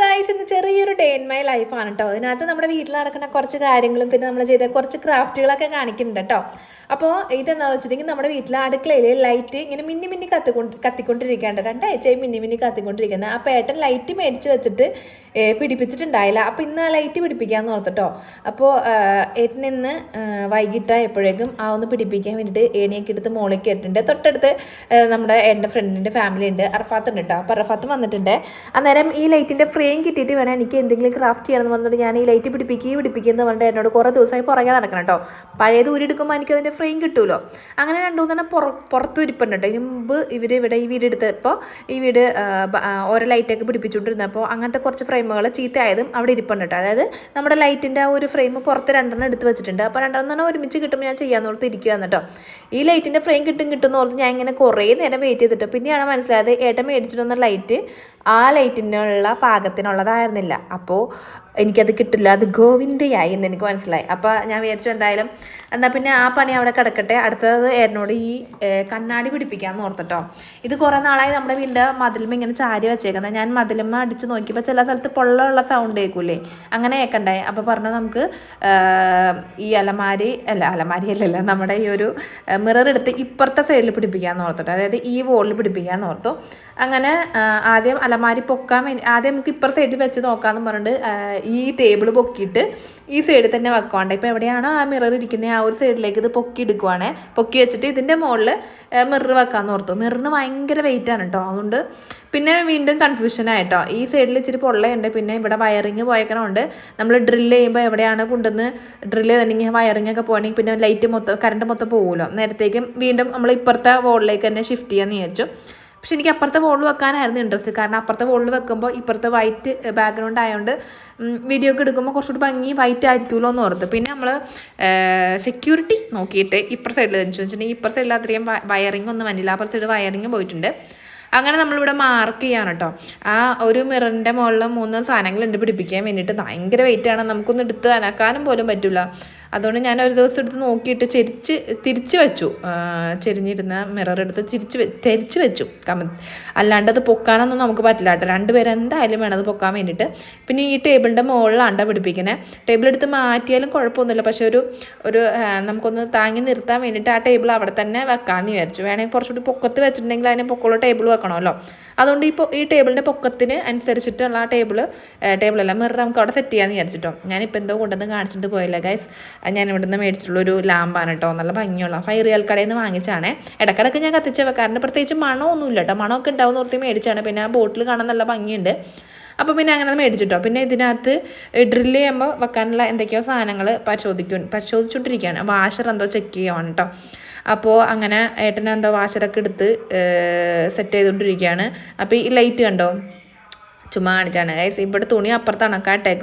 Guys ഇന്ന് ചെറിയൊരു day in my ലൈഫാണ് കേട്ടോ അതിനകത്ത് നമ്മുടെ വീട്ടിൽ നടക്കുന്ന കുറച്ച് കാര്യങ്ങളും പിന്നെ നമ്മൾ ചെയ്ത കുറച്ച് ക്രാഫ്റ്റുകളൊക്കെ കാണിക്കുന്നുണ്ട് കേട്ടോ അപ്പോൾ ഇതെന്താ വെച്ചിട്ടുണ്ടെങ്കിൽ നമ്മുടെ വീട്ടിലെ അടുക്കളയിൽ ലൈറ്റ് ഇങ്ങനെ മിന്നി മിന്നി കത്തിക്കൊണ്ട് കത്തിക്കൊണ്ടിരിക്കേണ്ട രണ്ടാഴ്ചയായി മിന്നി മിന്നി കത്തിക്കൊണ്ടിരിക്കുന്നത് ആ ഏട്ടൻ ലൈറ്റ് മേടിച്ച് വെച്ചിട്ട് പിടിപ്പിച്ചിട്ടുണ്ടായില്ല. അപ്പോൾ ഇന്ന് ആ ലൈറ്റ് പിടിപ്പിക്കാമെന്ന് ഓർത്തിട്ടോ. അപ്പോൾ ഏട്ടൻ ഇന്ന് ആ, വൈകിട്ട് എപ്പോഴേക്കും ആ ഒന്ന് പിടിപ്പിക്കാൻ വേണ്ടിയിട്ട് ഏണിയൊക്കെ എടുത്ത് മോളിൽ ഇട്ടിട്ടുണ്ട് തൊട്ടടുത്ത് നമ്മുടെ എന്റെ ഫ്രണ്ടിന്റെ ഫാമിലി ഉണ്ട്. അറഫാത്ത് ഉണ്ട് കേട്ടോ അപ്പോൾ അറഫാത്ത് വന്നിട്ടുണ്ട്. അന്നേരം ഈ ലൈറ്റിന്റെ ഫ്രെയിം കിട്ടിയിട്ട് വേണം എനിക്ക് എന്തെങ്കിലും ക്രാഫ്റ്റ് ചെയ്യണമെന്ന് പറഞ്ഞിട്ട് ഞാൻ ഈ ലൈറ്റ് പിടിപ്പിക്കുകയും പിടിപ്പിക്കുന്നത് പറഞ്ഞിട്ട് എന്നോട് കുറേ ദിവസമായി പുറകെ നടക്കണം കേട്ടോ. പഴയത് ഊരിയെടുക്കുമ്പോൾ എനിക്ക് അതിന്റെ ഫ്രെയിം കിട്ടുമല്ലോ അങ്ങനെ രണ്ടു മൂന്നെണ്ണം പുറ പുറത്ത് ഇരിപ്പുണ്ട് ഇതിന് മുമ്പ് ഇവർ ഇവിടെ ഈ വീട് എടുത്തപ്പോൾ ഈ വീട് ഓരോ ലൈറ്റൊക്കെ പിടിപ്പിച്ചുകൊണ്ടിരുന്നപ്പോൾ അങ്ങനത്തെ കുറച്ച് ഫ്രെയിമുകൾ ചീത്തയായതും അവിടെ ഇരിപ്പുണ്ട് കേട്ടോ. അതായത് നമ്മുടെ ലൈറ്റിന്റെ ആ ഒരു ഫ്രെയിം പുറത്ത് രണ്ടെണ്ണം എടുത്ത് വെച്ചിട്ടുണ്ട്. അപ്പോൾ രണ്ടെണ്ണം ഒരുമിച്ച് കിട്ടുമ്പോൾ ഞാൻ ചെയ്യാൻ ഓർത്ത് ഇരിക്കുകയാണ് കേട്ടോ. ഈ ലൈറ്റിന്റെ ഫ്രെയിം കിട്ടും കിട്ടും എന്ന് ഓർത്ത് ഞാൻ ഇങ്ങനെ കുറേ നേരം വെയിറ്റ് ചെയ്തിട്ട്. പിന്നെയാണ് മനസ്സിലായത് ഏട്ടൻ മേടിച്ചിട്ട് വന്ന ലൈറ്റ് ആ ലൈറ്റിനുള്ള പാകത്തിനുള്ളതായിരുന്നില്ല. അപ്പോൾ എനിക്കത് കിട്ടില്ല. അത് ഗോവിന്ദയായി എന്ന് എനിക്ക് മനസ്സിലായി. അപ്പോൾ ഞാൻ വിചാരിച്ചു എന്തായാലും എന്നാൽ പിന്നെ ആ പണി അവിടെ കിടക്കട്ടെ. അടുത്തത് ഏട്ടനോട് ഈ കണ്ണാടി പിടിപ്പിക്കാമെന്ന് ഓർത്തിട്ടോ. ഇത് കുറേ നാളായി നമ്മുടെ വീടിന്റെ മതിലുമ്മ ഇങ്ങനെ ചാരി വെച്ചേക്കുന്നത് ഞാൻ മതിലുമ്മ അടിച്ച് നോക്കിയപ്പോൾ ചില സ്ഥലത്ത് പൊള്ളമുള്ള സൗണ്ട് കേൾക്കൂലേ? അങ്ങനെ കേൾക്കണ്ടായി അപ്പോൾ പറഞ്ഞു നമുക്ക് ഈ അലമാരി അല്ല അലമാരി അല്ലല്ല നമ്മുടെ ഈ ഒരു മിറർ എടുത്ത് ഇപ്പുറത്തെ സൈഡിൽ പിടിപ്പിക്കാമെന്ന് ഓർത്തിട്ടോ. അതായത് ഈ വോളിൽ പിടിപ്പിക്കാമെന്ന് ഓർത്തു. അങ്ങനെ ആദ്യം അലമാരി പൊക്കാൻ ആദ്യം നമുക്ക് ഇപ്പുറത്തെ സൈഡിൽ വെച്ച് നോക്കാമെന്ന് പറഞ്ഞിട്ട് ഈ ടേബിൾ പൊക്കിയിട്ട് ഈ സൈഡിൽ തന്നെ വെക്കുവാണ്ട് ഇപ്പോൾ എവിടെയാണോ ആ മിറർ ഇരിക്കുന്നത് ആ ഒരു സൈഡിലേക്ക് ഇത് പൊക്കി എടുക്കുവാണേ പൊക്കി വെച്ചിട്ട് ഇതിന്റെ മുകളിൽ മിറർ വെക്കാമെന്ന് ഓർത്തു. മിററിന് ഭയങ്കര വെയിറ്റ് ആണ് കേട്ടോ അതുകൊണ്ട് പിന്നെ വീണ്ടും കൺഫ്യൂഷൻ ആയിട്ടോ. ഈ സൈഡിൽ ഇച്ചിരി പൊള്ളയുണ്ട്. പിന്നെ ഇവിടെ വയറിങ് പോയേക്കണമുണ്ട് നമ്മൾ ഡ്രിൽ ചെയ്യുമ്പോൾ എവിടെയാണ് കൊണ്ടുവന്ന് ഡ്രിൽ ചെയ്തിട്ടുണ്ടെങ്കിൽ വയറിങ് ഒക്കെ പോകണമെങ്കിൽ പിന്നെ ലൈറ്റ് മൊത്തം കറണ്ട് മൊത്തം പോകുമല്ലോ നേരത്തേക്കും വീണ്ടും നമ്മൾ ഇപ്പുറത്തെ വോളിലേക്ക് തന്നെ ഷിഫ്റ്റ് ചെയ്യാമെന്ന് വിചാരിച്ചു. പക്ഷെ എനിക്ക് അപ്പുറത്തെ ബോളിൽ വെക്കാനായിരുന്നു ഇൻട്രസ്റ്റ് കാരണം അപ്പുറത്തെ ബോളിൽ വെക്കുമ്പോൾ ഇപ്പുറത്തെ വൈറ്റ് ബാക്ക്ഗ്രൗണ്ട് ആയതുകൊണ്ട് വീഡിയോ ഒക്കെ എടുക്കുമ്പോൾ കുറച്ചുകൂടി ഭംഗി വൈറ്റ് ആയിരിക്കുമല്ലോ എന്ന് ഓർത്ത്. പിന്നെ നമ്മൾ സെക്യൂരിറ്റി നോക്കിയിട്ട് ഇപ്പുറ സൈഡിൽ വെച്ച് വെച്ചിട്ടുണ്ടെങ്കിൽ ഇപ്പുറ സൈഡിൽ അത്രയും വയറിംഗ് ഒന്നും വന്നില്ല. അപ്പുറ സൈഡ് വയറിംഗ് പോയിട്ടുണ്ട്. അങ്ങനെ നമ്മളിവിടെ മാർക്ക് ചെയ്യാണ് കേട്ടോ ആ ഒരു മിററിന്റെ മുകളിൽ മൂന്ന് സാധനങ്ങൾ ഉണ്ട് പിടിപ്പിക്കാൻ വേണ്ടിയിട്ട് ഭയങ്കര വെയിറ്റ് ആണ്. നമുക്കൊന്നും എടുത്ത് അനക്കാനും പോലും പറ്റില്ല അതുകൊണ്ട് ഞാൻ ഒരു ദിവസം എടുത്ത് നോക്കിയിട്ട് ചെരിച്ച് തിരിച്ച് വെച്ചു. ചെരിഞ്ഞിരുന്ന മിറർ എടുത്ത് ചിരിച്ച് തിരിച്ച് വെച്ചു. കമ അല്ലാണ്ട് അത് പൊക്കാനൊന്നും നമുക്ക് പറ്റില്ല കേട്ടോ. രണ്ടുപേരും എന്തായാലും വേണം അത് പൊക്കാൻ വേണ്ടിയിട്ട്. പിന്നെ ഈ ടേബിളിന്റെ മുകളിലാണ് പിടിപ്പിക്കുന്നത് ടേബിൾ എടുത്ത് മാറ്റിയാലും കുഴപ്പമൊന്നുമില്ല. പക്ഷെ ഒരു ഒരു നമുക്കൊന്ന് താങ്ങി നിർത്താൻ വേണ്ടിയിട്ട് ആ ടേബിൾ അവിടെ തന്നെ വെക്കാമെന്ന് വിചാരിച്ചു. വേണമെങ്കിൽ കുറച്ചുകൂടി പൊക്കത്ത് വെച്ചിട്ടുണ്ടെങ്കിൽ അതിന് പൊക്കമുള്ള ടേബിൾ വെക്കണമല്ലോ. അതുകൊണ്ട് ഇപ്പോൾ ഈ ടേബിളിന്റെ പൊക്കത്തിന് അനുസരിച്ചിട്ടുള്ള ആ ടേബിൾ ടേബിളല്ല മിറർ നമുക്ക് അവിടെ സെറ്റ് ചെയ്യാമെന്ന് വിചാരിച്ചിട്ടോ. ഞാനിപ്പോൾ എന്തോ കൊണ്ടുവന്ന് കാണിച്ചിട്ട് പോയില്ല ഗൈസ് ഞാൻ ഇവിടുന്ന് മേടിച്ചിട്ടുള്ള ഒരു ലാമ്പാണ് കേട്ടോ നല്ല ഭംഗിയുള്ള. ഫൈവ് റിയൽ കടയിൽ നിന്ന് വാങ്ങിച്ചാണ് ഇടക്കിടക്ക് ഞാൻ കത്തിച്ച് വെക്കാറുണ്ട് പ്രത്യേകിച്ച് മണമൊന്നുമില്ല കേട്ടോ മണമൊക്കെ ഉണ്ടാവും ഓർത്തി മേടിച്ചാണ് പിന്നെ ആ ബോട്ടിൽ കാണാൻ നല്ല ഭംഗിയുണ്ട്. അപ്പോൾ പിന്നെ അങ്ങനെ മേടിച്ചിട്ടോ. പിന്നെ ഇതിനകത്ത് ഡ്രില്ല് ചെയ്യുമ്പോൾ വെക്കാനുള്ള എന്തൊക്കെയോ സാധനങ്ങൾ പരിശോധിക്കും പരിശോധിച്ചുകൊണ്ടിരിക്കുകയാണ് വാഷർ എന്തോ ചെക്ക് ചെയ്യുവാണ് കേട്ടോ അപ്പോൾ അങ്ങനെ ഏട്ടനെന്തോ വാഷറൊക്കെ എടുത്ത് സെറ്റ് ചെയ്തുകൊണ്ടിരിക്കുകയാണ് അപ്പോൾ ഈ ലൈറ്റ് കണ്ടോ? ചുമ്മാ കാണിച്ചാണ്. ഗൈസ് ഇവിടെ തുണി അപ്പുറത്താണ്.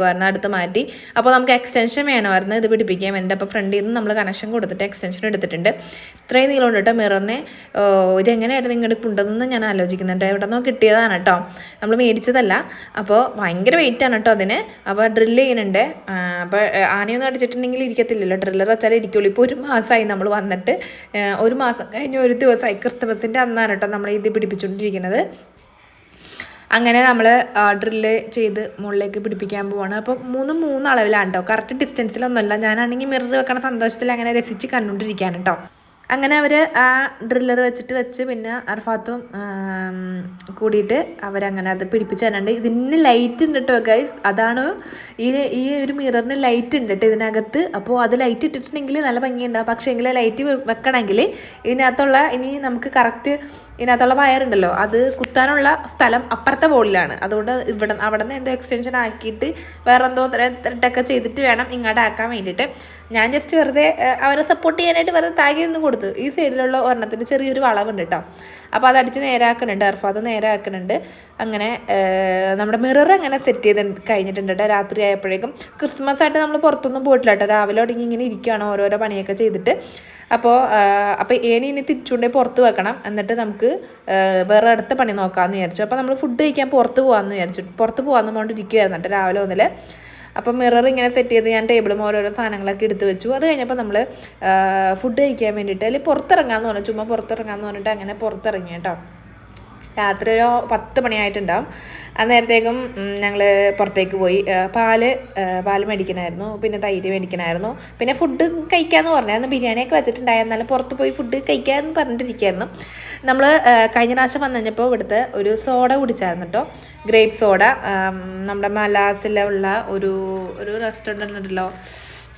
വരുന്നത്. അടുത്ത് മാറ്റി. അപ്പോൾ നമുക്ക് എക്സ്റ്റൻഷൻ വേണമായിരുന്നു ഇത് പിടിപ്പിക്കാൻ വേണ്ടി. അപ്പോൾ ഫ്രണ്ടിൽ നിന്ന് നമ്മൾ കണക്ഷൻ കൊടുത്തിട്ട് എക്സ്റ്റൻഷൻ എടുത്തിട്ടുണ്ട്. ഇത്രയും നീളം കേട്ടോ മിററിനെ ഇതെങ്ങനെയായിട്ട് നിങ്ങളുടെ കൊണ്ടുവന്ന് ഞാൻ ആലോചിക്കുന്നുണ്ട്. ഇവിടെ നിന്ന് കിട്ടിയതാണ് കേട്ടോ. നമ്മൾ മേടിച്ചതല്ല. അപ്പോൾ ഭയങ്കര വെയിറ്റ് ആണ് കേട്ടോ അതിന്. അപ്പോൾ ഡ്രില്ല് ചെയ്യുന്നുണ്ട്. അപ്പോൾ ആനയൊന്നും അടിച്ചിട്ടുണ്ടെങ്കിൽ ഇരിക്കത്തില്ലല്ലോ. ഡ്രില്ലർ വെച്ചാലേ ഇരിക്കുള്ളൂ. ഇപ്പോൾ ഒരു മാസമായി നമ്മൾ വന്നിട്ട്. ഒരു മാസം കഴിഞ്ഞ് ഒരു ദിവസമായി ക്രിസ്തുമസിന്റെ അന്നാണ് കേട്ടോ നമ്മൾ ഇത് പിടിപ്പിച്ചുകൊണ്ടിരിക്കുന്നത്. അങ്ങനെ നമ്മൾ ഡ്രില്ല് ചെയ്ത് മുകളിലേക്ക് പിടിപ്പിക്കാൻ പോവാണ്. അപ്പോൾ മൂന്ന് മൂന്ന് അളവിലാണ് കേട്ടോ കറക്റ്റ് ഡിസ്റ്റൻസിലൊന്നുമല്ല ഞാനാണെങ്കിൽ മിറർ വെക്കണ സന്തോഷത്തിൽ അങ്ങനെ രസിച്ച് കണ്ടുകൊണ്ടിരിക്കുകയാണ് കേട്ടോ അങ്ങനെ അവർ ആ ഡ്രില്ലർ വെച്ചിട്ട് വെച്ച് പിന്നെ അർഫാത്തും കൂടിയിട്ട് അവരങ്ങനെ അത് പിടിപ്പിച്ച് തരുന്നുണ്ട് ഇതിന് ലൈറ്റ് ഉണ്ട് കേട്ടോ ഗൈസ് അതാണ് ഈ ഈ ഒരു മിററിന് ലൈറ്റ് ഉണ്ട് കേട്ടോ ഇതിനകത്ത്. അപ്പോൾ അത് ലൈറ്റ് ഇട്ടിട്ടുണ്ടെങ്കിൽ നല്ല ഭംഗിയുണ്ടാവും പക്ഷേ എങ്കിൽ ലൈറ്റ് വെക്കണമെങ്കിൽ ഇതിനകത്തുള്ള ഇനി നമുക്ക് കറക്റ്റ് ഇതിനകത്തുള്ള വയറുണ്ടല്ലോ അത് കുത്താനുള്ള സ്ഥലം അപ്പുറത്തെ ബോളിലാണ് അതുകൊണ്ട് ഇവിടെ അവിടെ നിന്ന് എന്തോ എക്സ്റ്റൻഷൻ ആക്കിയിട്ട് വേറെ എന്തോ ത്രെഡൊക്കെ ചെയ്തിട്ട് വേണം ഇങ്ങോട്ട് ആക്കാൻ വേണ്ടിയിട്ട്. ഞാൻ ജസ്റ്റ് വെറുതെ അവരെ സപ്പോർട്ട് ചെയ്യാനായിട്ട് വെറുതെ താങ്ങി നിന്ന് ഈ സൈഡിലുള്ള ഒരെണ്ണത്തിന് ചെറിയൊരു വളവുണ്ട് കേട്ടോ അപ്പോൾ അത് അടിച്ച് നേരാക്കുന്നുണ്ട് അർഫാദ് നേരാക്കുന്നുണ്ട്. അങ്ങനെ നമ്മുടെ മിറർ അങ്ങനെ സെറ്റ് ചെയ്ത് കഴിഞ്ഞിട്ടുണ്ട് കേട്ടോ രാത്രി ആയപ്പോഴേക്കും. ക്രിസ്മസ് ആയിട്ട് നമ്മൾ പുറത്തൊന്നും പോയിട്ടില്ല കേട്ടോ രാവിലെ തുടങ്ങി ഇങ്ങനെ ഇരിക്കുകയാണ് ഓരോരോ പണിയൊക്കെ ചെയ്തിട്ട്. അപ്പോൾ അപ്പോൾ ഏണി ഇനി തിരിച്ചുകൊണ്ടേ പുറത്ത് വെക്കണം. എന്നിട്ട് നമുക്ക് വേറെ അടുത്ത പണി നോക്കാമെന്ന് വിചാരിച്ചു. അപ്പോൾ നമ്മൾ ഫുഡ് കഴിക്കാൻ പുറത്ത് പോകാമെന്ന് വിചാരിച്ചു. പുറത്ത് പോകാമെന്ന് പറഞ്ഞിരിക്കുകയായിരുന്നു കേട്ടോ രാവിലെ മുതൽ അപ്പം മിറർ ഇങ്ങനെ സെറ്റ് ചെയ്ത് ഞാൻ ടേബിളും ഓരോരോ സാധനങ്ങളൊക്കെ എടുത്ത് വെച്ചു. അത് കഴിഞ്ഞപ്പോൾ നമ്മൾ ഫുഡ് കഴിക്കാൻ വേണ്ടിയിട്ട് അല്ലെങ്കിൽ പുറത്തിറങ്ങാമെന്ന് പറഞ്ഞു. ചുമ്മാ പുറത്തിറങ്ങാമെന്ന് പറഞ്ഞിട്ട് അങ്ങനെ പുറത്തിറങ്ങി കേട്ടോ. രാത്രി ഒരു പത്ത് മണിയായിട്ടുണ്ടാവും. അന്നേരത്തേക്കും ഞങ്ങൾ പുറത്തേക്ക് പോയി. പാൽ പാൽ മേടിക്കണമായിരുന്നു പിന്നെ തൈര് മേടിക്കണമായിരുന്നു പിന്നെ ഫുഡ് കഴിക്കാമെന്ന് അന്ന് ബിരിയാണിയൊക്കെ വെച്ചിട്ടുണ്ടായിരുന്നാലും പുറത്ത് പോയി ഫുഡ് കഴിക്കാമെന്ന് പറഞ്ഞിട്ടിരിക്കുകയായിരുന്നു നമ്മൾ കഴിഞ്ഞ പ്രാവശ്യം വന്നു കഴിഞ്ഞപ്പോൾ ഇവിടുത്തെ ഒരു സോഡ കുടിച്ചായിരുന്നു കേട്ടോ ഗ്രേപ്പ് സോഡ. നമ്മുടെ മലാസിലുള്ള ഒരു ഒരു റെസ്റ്റോറന്റ് ഉണ്ടല്ലോ.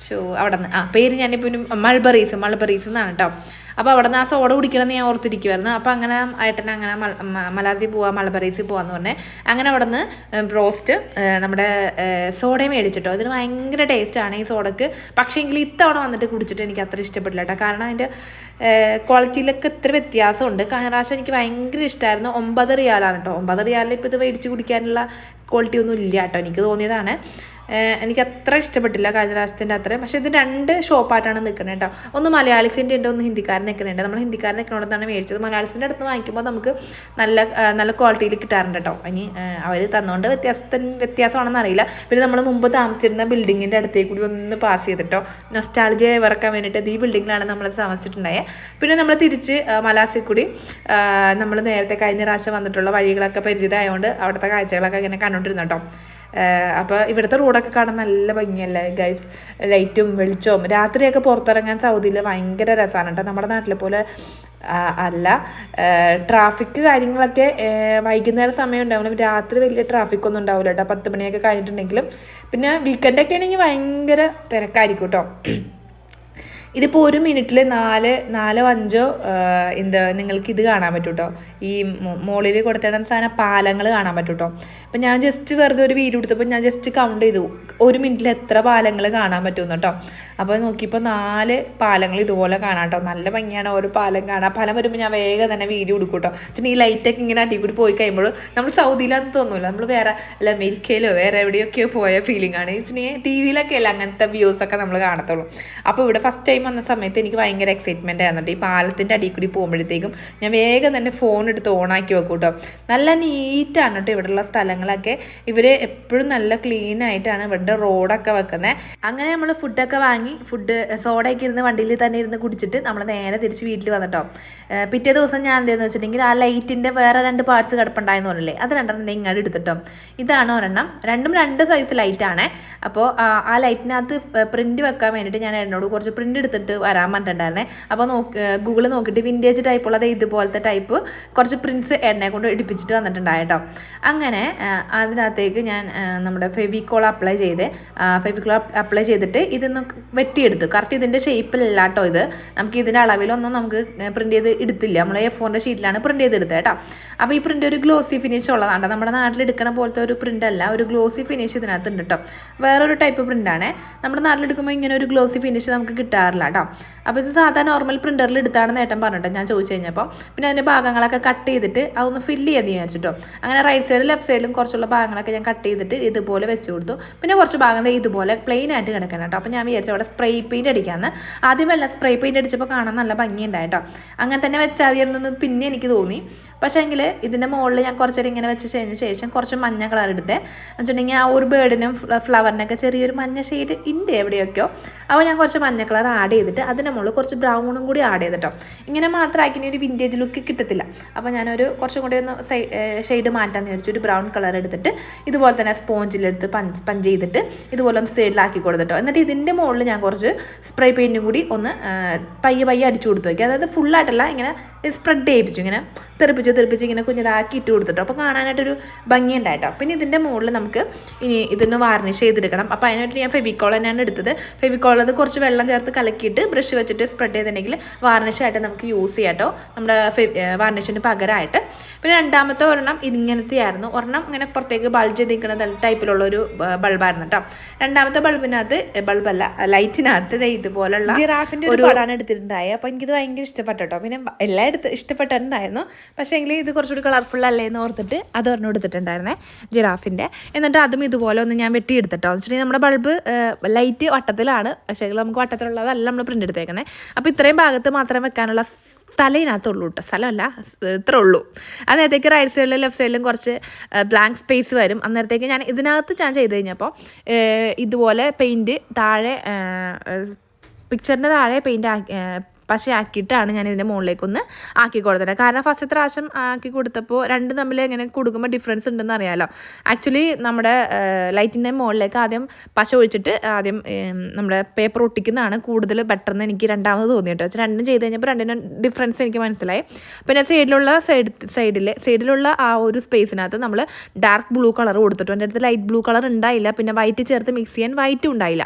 ഷോ അവിടെ നിന്ന് ആ പേര് ഞാനിപ്പോൾ മൾബറീസ് മൾബറീസ് എന്നാണ് കേട്ടോ അപ്പോൾ അവിടെ നിന്ന് ആ സോഡ കുടിക്കണമെന്ന് ഞാൻ ഓർത്തിരിക്കുമായിരുന്നു അപ്പോൾ അങ്ങനെ ഏട്ടൻ അങ്ങനെ മലാസി പോവാം മലബറീസിൽ പോവാന്ന് പറഞ്ഞേ അങ്ങനെ അവിടെ നിന്ന് ബ്രോസ്റ്റ് നമ്മുടെ സോഡ മേടിച്ചിട്ടോ. അതിന് ഭയങ്കര ടേസ്റ്റാണ് ഈ സോഡക്ക്. പക്ഷേ എങ്കിൽ ഇത്തവണ വന്നിട്ട് കുടിച്ചിട്ട് എനിക്ക് അത്ര ഇഷ്ടപ്പെട്ടില്ല കേട്ടോ കാരണം അതിന്റെ ക്വാളിറ്റിയിലൊക്കെ ഇത്ര വ്യത്യാസമുണ്ട്. കഴിഞ്ഞ പ്രാവശ്യം എനിക്ക് ഭയങ്കര ഇഷ്ടമായിരുന്നു ഒമ്പത് റിയാലാണ് കേട്ടോ. ഒമ്പത് റിയാലിൽ ഇപ്പോൾ ഇത് മേടിച്ച് കുടിക്കാനുള്ള ക്വാളിറ്റി ഒന്നും ഇല്ല കേട്ടോ. എനിക്ക് തോന്നിയതാണ്. എനിക്ക് അത്ര ഇഷ്ടപ്പെട്ടില്ല കഴിഞ്ഞ പ്രാവശ്യത്തിന്റെ അത്രയും. പക്ഷേ ഇത് രണ്ട് ഷോപ്പായിട്ടാണ് നിൽക്കുന്നത് കേട്ടോ. ഒന്ന് മലയാളിസിന്റെ ഉണ്ട് ഒന്ന് ഹിന്ദിക്കാരൻ നിൽക്കുന്നുണ്ട്. നമ്മൾ ഹിന്ദിക്കാരൻ നിൽക്കണോടത്താണ് മേടിച്ചത്. മലയാളിസിന്റെ അടുത്ത് വാങ്ങിക്കുമ്പോൾ നമുക്ക് നല്ല നല്ല ക്വാളിറ്റിയിൽ കിട്ടാറുണ്ട് കേട്ടോ. ഇനി അവർ തന്നുകൊണ്ട് വ്യത്യാസത്തിന് വ്യത്യാസമാണെന്ന് അറിയില്ല. പിന്നെ നമ്മൾ മുമ്പ് താമസിച്ചിരുന്ന ബിൽഡിങ്ങിന്റെ അടുത്തേക്ക് കൂടി ഒന്ന് പാസ് ചെയ്തിട്ടോ. നൊസ്റ്റാളജിയായി ഇറക്കാൻ വേണ്ടിയിട്ട് ഈ ബിൽഡിങ്ങിലാണ് നമ്മൾ താമസിച്ചിട്ടുണ്ടായത് പിന്നെ നമ്മൾ തിരിച്ച് മലാസിക്കുടി നമ്മൾ നേരത്തെ കഴിഞ്ഞ പ്രാവശ്യം വന്നിട്ടുള്ള വഴികളൊക്കെ പരിചിതമായതുകൊണ്ട് അവിടുത്തെ കാഴ്ചകളൊക്കെ ഇങ്ങനെ കണ്ടുകൊണ്ടിരുന്നു കേട്ടോ. അപ്പോൾ ഇവിടുത്തെ റോഡൊക്കെ കാണാൻ നല്ല ഭംഗിയല്ലേ ഗൈസ് ലൈറ്റും വെളിച്ചവും. രാത്രിയൊക്കെ പുറത്തിറങ്ങാൻ സൗദിയിൽ ഭയങ്കര രസമാണ് കേട്ടോ. നമ്മുടെ നാട്ടിലെ പോലെ അല്ല. ട്രാഫിക് കാര്യങ്ങളൊക്കെ വൈകുന്നേരം സമയം ഉണ്ടാവണം രാത്രി വലിയ ട്രാഫിക് ഒന്നും ഉണ്ടാവില്ല കേട്ടോ. പത്ത് മണിയൊക്കെ കഴിഞ്ഞിട്ടുണ്ടെങ്കിലും. പിന്നെ വീക്കെൻഡൊക്കെ ആണെങ്കിൽ ഭയങ്കര തിരക്കായിരിക്കും കേട്ടോ. ഇതിപ്പോൾ ഒരു മിനിറ്റിൽ നാല് നാലോ അഞ്ചോ എന്താ നിങ്ങൾക്ക് ഇത് കാണാൻ പറ്റും കേട്ടോ ഈ മോളിൽ കൊടുത്തിടുന്ന സാധനം പാലങ്ങൾ കാണാൻ പറ്റും കേട്ടോ അപ്പം ഞാൻ ജസ്റ്റ് വെറുതെ ഒരു വീഡിയോ എടുത്തപ്പോൾ ഞാൻ ജസ്റ്റ് കൗണ്ട് ചെയ്തു. ഒരു മിനിറ്റിൽ എത്ര പാലങ്ങൾ കാണാൻ പറ്റുമെന്ന് കേട്ടോ. അപ്പോൾ നോക്കിയപ്പോൾ നാല് പാലങ്ങൾ ഇതുപോലെ കാണാം കേട്ടോ. നല്ല ഭംഗിയാണ് ഓരോ പാലം കാണാം പാലം വരുമ്പോൾ ഞാൻ വേഗം തന്നെ വീഡിയോ എടുക്കും കേട്ടോ. വെച്ചാൽ ഈ ലൈറ്റൊക്കെ ഇങ്ങനെ അടി കൂടി പോയി കഴിയുമ്പോൾ നമ്മൾ സൗദിയിലാണെന്ന് തോന്നില്ല നമ്മൾ വേറെ അല്ല അമേരിക്കയിലോ വേറെ എവിടെയൊക്കെയോ പോയ ഫീലിംഗ് ആണ്. വെച്ചിട്ടുണ്ടെങ്കിൽ ടി വിയിലൊക്കെ അല്ല അങ്ങനത്തെ വ്യൂസ് ഒക്കെ നമ്മൾ കാണത്തുള്ളൂ. അപ്പോൾ ഇവിടെ ഫസ്റ്റ് ടൈം വന്ന സമയത്ത് എനിക്ക് ഭയങ്കര എക്സൈറ്റ്മെന്റ് ആയിരുന്നു ഈ പാലത്തിന്റെ അടിയിൽ കൂടി പോകുമ്പോഴത്തേക്കും ഞാൻ വേഗം തന്നെ ഫോൺ എടുത്ത് ഓണാക്കി വെക്കും കേട്ടോ. നല്ല നീറ്റാണ് കേട്ടോ ഇവിടെയുള്ള സ്ഥലങ്ങളൊക്കെ. ഇവർ എപ്പോഴും നല്ല ക്ലീൻ ആയിട്ടാണ് ഇവരുടെ റോഡൊക്കെ വെക്കുന്നത് അങ്ങനെ നമ്മൾ ഫുഡൊക്കെ വാങ്ങി ഫുഡ് സോഡയൊക്കെ ഇരുന്ന് വണ്ടിയിൽ തന്നെ ഇരുന്ന് കുടിച്ചിട്ട് നമ്മൾ നേരെ തിരിച്ച് വീട്ടിൽ വന്നിട്ടോ പിറ്റേ ദിവസം ഞാൻ എന്തെന്ന് വെച്ചിട്ടുണ്ടെങ്കിൽ ആ ലൈറ്റിന്റെ വേറെ രണ്ട് പാർട്സ് കിടപ്പുണ്ടായെന്ന് പറഞ്ഞില്ലേ? അത് രണ്ടെണ്ണം ഇങ്ങോട്ട് എടുത്തിട്ടോ ഇതാണ് ഒരെണ്ണം. രണ്ടും രണ്ട് സൈസ് ലൈറ്റാണ് അപ്പോൾ ആ ലൈറ്റിനകത്ത് പ്രിന്റ് വെക്കാൻ വേണ്ടിയിട്ട് ഞാൻ എന്നോട് കുറച്ച് പ്രിന്റ് എടുത്തിട്ട് വരാൻ പറഞ്ഞിട്ടുണ്ടായിരുന്നേ. അപ്പോൾ നോക്ക് ഗൂഗിൾ നോക്കിയിട്ട് വിന്റേജ് ടൈപ്പ് ഉള്ളത് ഇതുപോലത്തെ ടൈപ്പ് കുറച്ച് പ്രിൻസ് എണ്ണയെ കൊണ്ട് ഇടിപ്പിച്ചിട്ട് വന്നിട്ടുണ്ടായിട്ടോ അങ്ങനെ അതിനകത്തേക്ക് ഞാൻ നമ്മുടെ ഫെവിക്കോൾ അപ്ലൈ ചെയ്ത്. ഫെവിക്കോൾ അപ്ലൈ ചെയ്തിട്ട് ഇതൊന്ന് വെട്ടിയെടുത്തു. കറക്റ്റ് ഇതിന്റെ ഷേപ്പിലല്ല കേട്ടോ ഇത്. നമുക്ക് ഇതിന്റെ അളവിലൊന്നും നമുക്ക് പ്രിന്റ് ചെയ്ത് എടുത്തില്ല. നമ്മൾ എ ഫോറിന്റെ ഷീറ്റിലാണ് പ്രിന്റ് ചെയ്ത് എടുത്തത് കേട്ടോ അപ്പോൾ ഈ പ്രിന്റ് ഒരു ഗ്ലോസി ഫിനിഷ് ഉള്ളതാണ് നമ്മുടെ നാട്ടിൽ എടുക്കണ പോലത്തെ ഒരു പ്രിന്റ് അല്ല ഒരു ഗ്ലോസി ഫിനിഷ് ഇതിനകത്ത് ഉണ്ട് കേട്ടോ വേറൊരു ടൈപ്പ് പ്രിന്റ് ആണ്. നമ്മുടെ നാട്ടിലെടുക്കുമ്പോൾ ഇങ്ങനെ ഒരു ഗ്ലോസി ഫിനിഷ് നമുക്ക് കിട്ടാറില്ല. കേട്ടോ അപ്പോൾ ഇത് സാധാരണ നോർമൽ പ്രിന്ററിൽ എടുത്താണെന്ന് നേട്ടം പറഞ്ഞിട്ട് ഞാൻ ചോദിച്ചു കഴിഞ്ഞപ്പോൾ പിന്നെ അതിന്റെ ഭാഗങ്ങളൊക്കെ കട്ട് ചെയ്തിട്ട് അതൊന്ന് ഫില്ല് ചെയ്യാൻ വിചാരിച്ചിട്ടോ. അങ്ങനെ റൈറ്റ് സൈഡിലും ലെഫ്റ്റ് സൈഡിലും കുറച്ചുള്ള ഭാഗങ്ങളൊക്കെ ഞാൻ കട്ട് ചെയ്തിട്ട് ഇതുപോലെ വെച്ച് കൊടുത്തു. പിന്നെ കുറച്ച് ഭാഗം ഇതുപോലെ പ്ലെയിൻ ആയിട്ട് കിടക്കണം കേട്ടോ അപ്പോൾ ഞാൻ വിചാരിച്ചു അവിടെ സ്പ്രേ പെയിന്റ് അടിക്കാമെന്ന് ആദ്യം വെള്ള സ്പ്രേ പെയിന്റ് അടിച്ചപ്പോൾ കാണാൻ നല്ല ഭംഗിയുണ്ടായിട്ടോ അങ്ങനെ തന്നെ വെച്ചാൽ പിന്നെ എനിക്ക് തോന്നി. പക്ഷേ എങ്കിൽ ഇതിന്റെ മുകളിൽ ഞാൻ കുറച്ചേരം ഇങ്ങനെ വെച്ച് കഴിഞ്ഞ ശേഷം കുറച്ച് മഞ്ഞ കളർ എടുത്തേ. വെച്ചിട്ടുണ്ടെങ്കിൽ ആ ഒരു ബേർഡിനും ഫ്ലവറിനൊക്കെ ചെറിയൊരു മഞ്ഞ ഷെയ്ഡ് ഉണ്ട് എവിടെയൊക്കെയോ. അപ്പോൾ ഞാൻ കുറച്ച് മഞ്ഞ കളർ ആഡ് ചെയ്തിട്ട് അതിന്റെ മുകളിൽ കുറച്ച് ബ്രൗണും കൂടി ആഡ് ചെയ്തിട്ടോ. ഇങ്ങനെ മാത്രമാക്കി ഒരു വിന്റേജ് ലുക്ക് കിട്ടത്തില്ല. അപ്പോൾ ഞാനൊരു കുറച്ചും കൂടി ഒന്ന് ഷെയ്ഡ് മാറ്റാമെന്ന് വിചാരിച്ചു. ഒരു ബ്രൗൺ കളർ എടുത്തിട്ട് ഇതുപോലെ തന്നെ സ്പോഞ്ചിലെടുത്ത് പഞ്ച് പഞ്ച് ചെയ്തിട്ട് ഇതുപോലെ ഒന്ന് സൈഡിലാക്കി കൊടുത്തിട്ടോ. എന്നിട്ട് ഇതിന്റെ മുകളിൽ ഞാൻ കുറച്ച് സ്പ്രേ പെയിന്റും കൂടി ഒന്ന് പയ്യെ പയ്യെ അടിച്ചു കൊടുത്തു വയ്ക്കുക അതായത് ഫുള്ളായിട്ടല്ല ഇങ്ങനെ സ്പ്രെഡ് ചെയ്യിപ്പിച്ചു. ഇങ്ങനെ തെറിപ്പിച്ച് തെറിപ്പിച്ച് ഇങ്ങനെ കുഞ്ഞിതാക്കി ഇട്ട് കൊടുത്തിട്ടോ. അപ്പോൾ കാണാനായിട്ടൊരു ഭംഗി ഉണ്ടായിട്ടോ. പിന്നെ ഇതിന്റെ മുകളിൽ നമുക്ക് ഇനി ഇതൊന്ന് വാർണിഷ് ചെയ്തെടുക്കണം. അപ്പോൾ അതിനായിട്ട് ഞാൻ ഫെവിക്കോൾ തന്നെയാണ് എടുത്തത്. ഫെവിക്കോൾ അത് കുറച്ച് വെള്ളം ചേർത്ത് കലക്കിയിട്ട് ബ്രഷ് വെച്ചിട്ട് സ്പ്രെഡ് ചെയ്തിട്ടുണ്ടെങ്കിൽ വാർണിഷായിട്ട് നമുക്ക് യൂസ് ചെയ്യാം കേട്ടോ നമ്മുടെ വാർണിഷിന് പകരമായിട്ട് പിന്നെ രണ്ടാമത്തെ ഒരെണ്ണം ഇതിങ്ങനത്തെ ആയിരുന്നു ഒരെണ്ണം ഇങ്ങനെ പുറത്തേക്ക് ബൾജ് ചെയ്ത് നിൽക്കുന്ന ടൈപ്പിലുള്ള ഒരു ബൾബായിരുന്നു കേട്ടോ രണ്ടാമത്തെ ബൾബിനകത്ത് ബൾബല്ല ലൈറ്റിനകത്ത് ഇതുപോലുള്ള ജിറാഫിന്റെ ഒരു പടാണ് എടുത്തിട്ടുണ്ടായത് അപ്പോൾ എനിക്കിത് ഭയങ്കര ഇഷ്ടപ്പെട്ടു കേട്ടോ പിന്നെ എല്ലാം എടുത്ത് ഇഷ്ടപ്പെട്ടിട്ടുണ്ടായിരുന്നു. പക്ഷേ എങ്കിൽ ഇത് കുറച്ചുകൂടി കളർഫുൾ അല്ലേ എന്ന് ഓർത്തിട്ട് അത് ഒരെണ്ണം എടുത്തിട്ടുണ്ടായിരുന്നേ ജിറാഫിന്റെ എന്നിട്ട് അതും ഇതുപോലെ ഒന്ന് ഞാൻ വെട്ടിയെടുത്തിട്ടോ എന്ന് വെച്ചിട്ടുണ്ടെങ്കിൽ നമ്മുടെ ബൾബ് ലൈറ്റ് വട്ടത്തിലാണ്. പക്ഷേ നമുക്ക് വട്ടത്തിലുള്ളതല്ല. നമ്മൾ പ്രിന്റ് എടുത്തേക്കുന്നത് അപ്പോൾ ഇത്രയും ഭാഗത്ത് മാത്രം വെക്കാനുള്ള തലയിനകത്തുള്ളൂ കേട്ടോ സ്ഥലമല്ല ഇത്ര ഉള്ളൂ. അന്നേരത്തേക്ക് റൈറ്റ് സൈഡിലും ലെഫ്റ്റ് സൈഡിലും കുറച്ച് ബ്ലാങ്ക് സ്പേസ് വരും. അന്നേരത്തേക്ക് ഞാൻ ഇതിനകത്ത് ഞാൻ ചെയ്ത് കഴിഞ്ഞപ്പോൾ ഇതുപോലെ പെയിന്റ് താഴെ പിക്ചറിന്റെ താഴെ പെയിന്റ് പശയാക്കിയിട്ടാണ് ഞാൻ ഇതിന്റെ മുകളിലേക്കൊന്ന് ആക്കി കൊടുത്തത് കാരണം ഫസ്റ്റ് പ്രാവശ്യം ആക്കി കൊടുത്തപ്പോൾ രണ്ട് തമ്മിൽ ഇങ്ങനെ കൊടുക്കുമ്പോൾ ഡിഫറൻസ് ഉണ്ടെന്ന് അറിയാമല്ലോ ആക്ച്വലി നമ്മുടെ ലൈറ്റിന്റെ മുകളിലേക്ക് ആദ്യം പശ ഒഴിച്ചിട്ട് ആദ്യം നമ്മുടെ പേപ്പർ ഒട്ടിക്കുന്നതാണ് കൂടുതൽ ബെറ്റർ എന്ന് എനിക്ക് രണ്ടാമത് തോന്നിയിട്ട്. വെച്ചാൽ രണ്ടും ചെയ്ത് കഴിഞ്ഞപ്പോൾ രണ്ടിനും ഡിഫറൻസ് എനിക്ക് മനസ്സിലായി. പിന്നെ സൈഡിലുള്ള സൈഡ് സൈഡിൽ സൈഡിലുള്ള ആ ഒരു സ്പേസിനകത്ത് നമ്മൾ ഡാർക്ക് ബ്ലൂ കളർ കൊടുത്തിട്ടു. എന്റെ അടുത്ത് ലൈറ്റ് ബ്ലൂ കളർ ഉണ്ടായില്ല. പിന്നെ വൈറ്റ് ചേർത്ത് മിക്സ് ചെയ്യാൻ വൈറ്റും ഉണ്ടായില്ല.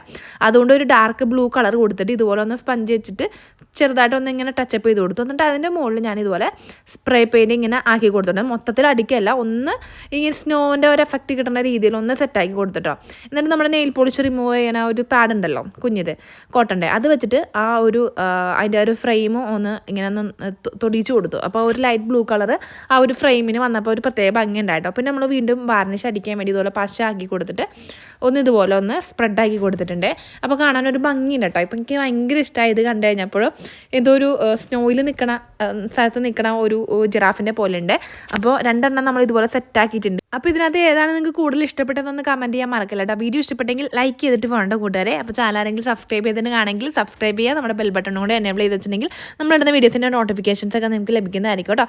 അതുകൊണ്ട് ഒരു ഡാർക്ക് ബ്ലൂ കളർ കൊടുത്തിട്ട് ഇതുപോലെ ഒന്ന് സ്പഞ്ച് വെച്ചിട്ട് ചെറുതായിട്ട് ഒന്ന് ഇങ്ങനെ ടച്ചപ്പ് ചെയ്ത് കൊടുത്തു. എന്നിട്ട് അതിന്റെ മുകളിൽ ഞാൻ ഇതുപോലെ സ്പ്രേ പെയിന്റ് ഇങ്ങനെ ആക്കി കൊടുത്തിട്ടുണ്ട്. മൊത്തത്തിൽ അടിക്കല്ല ഒന്ന് ഈ സ്നോവിന്റെ ഒരു എഫക്റ്റ് കിട്ടുന്ന രീതിയിൽ ഒന്ന് സെറ്റാക്കി കൊടുത്തിട്ടോ. എന്നിട്ട് നമ്മുടെ നെയിൽ പോളിഷ് റിമൂവ് ചെയ്യാൻ ഒരു പാഡ് ഉണ്ടല്ലോ കുഞ്ഞിത് കോട്ടന്റെ അത് വെച്ചിട്ട് ആ ഒരു അതിന്റെ ഒരു ഫ്രെയിം ഒന്ന് ഇങ്ങനെ ഒന്ന് തൊടിയിച്ചു കൊടുത്തു. അപ്പോൾ ഒരു ലൈറ്റ് ബ്ലൂ കളർ ആ ഒരു ഫ്രെയിമിന് വന്നപ്പോൾ ഒരു പ്രത്യേക ഭംഗി ഉണ്ടായിട്ടോ. പിന്നെ നമ്മൾ വീണ്ടും വാർണിഷ് അടിക്കാൻ വേണ്ടി ഇതുപോലെ പശ ആക്കി കൊടുത്തിട്ട് ഒന്ന് ഇതുപോലെ ഒന്ന് സ്പ്രെഡാക്കി കൊടുത്തിട്ടുണ്ട്. അപ്പോൾ കാണാനൊരു ഭംഗിയുണ്ട് കേട്ടോ. ഇപ്പം എനിക്ക് ഭയങ്കര ഇഷ്ടമായത് കണ്ടു കഴിഞ്ഞപ്പോൾ എന്തോ ഒരു സ്നോയിൽ നിൽക്കണ സ്ഥലത്ത് നിൽക്കണ ഒരു ജിറാഫിന്റെ പോലെ ഉണ്ട് അപ്പോൾ രണ്ടെണ്ണം നമ്മൾ ഇതുപോലെ സെറ്റാക്കിയിട്ടുണ്ട് അപ്പോൾ ഇതിനകത്ത് ഏതാണ് നിങ്ങൾക്ക് കൂടുതൽ ഇഷ്ടപ്പെട്ടതെന്ന് കമന്റ് ചെയ്യാൻ മറക്കില്ല കേട്ടോ വീഡിയോ ഇഷ്ടപ്പെട്ടെങ്കിൽ ലൈക്ക് ചെയ്തിട്ട് പോകേണ്ട കൂട്ടുകാരെ. അപ്പോൾ ചാനൽ ആരെങ്കിലും സബ്സ്ക്രൈബ് ചെയ്തിട്ട് കാണുമെങ്കിൽ സബ്സ്ക്രൈബ് ചെയ്യുക. നമ്മുടെ ബെൽ ബട്ടണും കൂടെ എനേബിൾ ചെയ്ത് വെച്ചിട്ടുണ്ടെങ്കിൽ നമ്മളിടുന്ന വീഡിയോസിന്റെ നോട്ടിഫിക്കേഷൻസ് ഒക്കെ നിങ്ങൾക്ക് ലഭിക്കുന്നതായിരിക്കും കേട്ടോ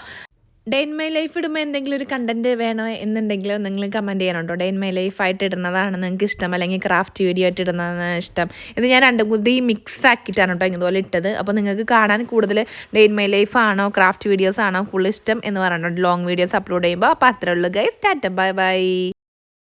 ഡേ ഇൻ മൈ ലൈഫ് ഇടുമ്പോൾ എന്തെങ്കിലും ഒരു കണ്ടന്റ് വേണോ എന്നുണ്ടെങ്കിൽ നിങ്ങൾ കമന്റ് ചെയ്യാനുണ്ടോ ഡേ ഇൻ മൈ ലൈഫ് ആയിട്ട് ഇടുന്നതാണ് നിങ്ങൾക്ക് ഇഷ്ടം. അല്ലെങ്കിൽ ക്രാഫ്റ്റ് വീഡിയോ ആയിട്ട് ഇടുന്നതാണ് ഇഷ്ടം. ഇത് ഞാൻ രണ്ടും കൂടി മിക്സ് ആക്കിയിട്ടാണ് കേട്ടോ ഇതുപോലെ ഇട്ടത്. അപ്പോൾ നിങ്ങൾക്ക് കാണാൻ കൂടുതൽ ഡേ ഇൻ മൈ ലൈഫ് ആണോ ക്രാഫ്റ്റ് വീഡിയോസ് ആണോ കൂടുതൽ ഇഷ്ടം എന്ന് പറഞ്ഞിട്ടുണ്ട്. ലോങ് വീഡിയോസ് അപ്ലോഡ് ചെയ്യുമ്പോൾ അപ്പോൾ അത്രേ ഉള്ളൂ ഗൈസ് ടാറ്റ. Bye by